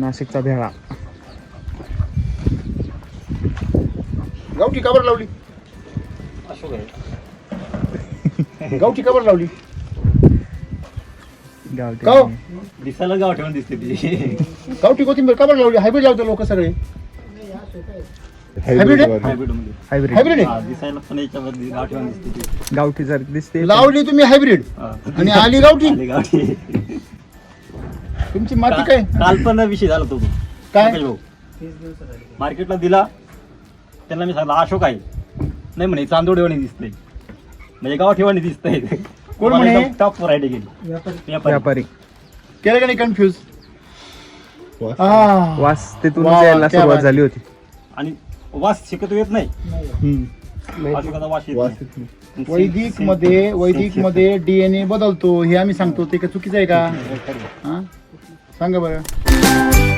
नाशिकचा भेळा गावठी काबर लावली? गावठी काबर लावली? गावठी? दिसायला गाव ठेवून दिसते ती. गावठी कोथिंबीर काबर लावली? हायब्रिड लावते लोक सगळे. हायब्रिड? हायब्रिड हायब्रिड हायब्रिड आहे? हा, दिसायला पण याच्यामध्ये गाव ठेवून दिसते ती. गावठी जर दिसते लावली तुम्ही हायब्रिड हा. आणि आली गावठी. आली गावठी. तुमची माती काय? काल पण विषय झाला तो. काय? भाऊ. मार्केटला दिला. त्यांना मी सांगितलं अशोक आहे. नाही म्हणे चांदोडेवाणी दिसतंय म्हणजे गाव ठेवाणी दिसतंय कोण म्हणे? टॉप व्हरायटी गेली व्यापारी. व्यापारी. केलं का नाही कन्फ्युज वास. तिथून वा, क्या सुरुवात बात. झाली होती. आणि वास शिकतो येत नाही. अशोकाचा वास येत नाही. वैदिकमध्ये वैदिकमध्ये डीएनए बदलतो. हे आम्ही सांगतो. ते का चुकीचं आहे का? हा? सांगा बरं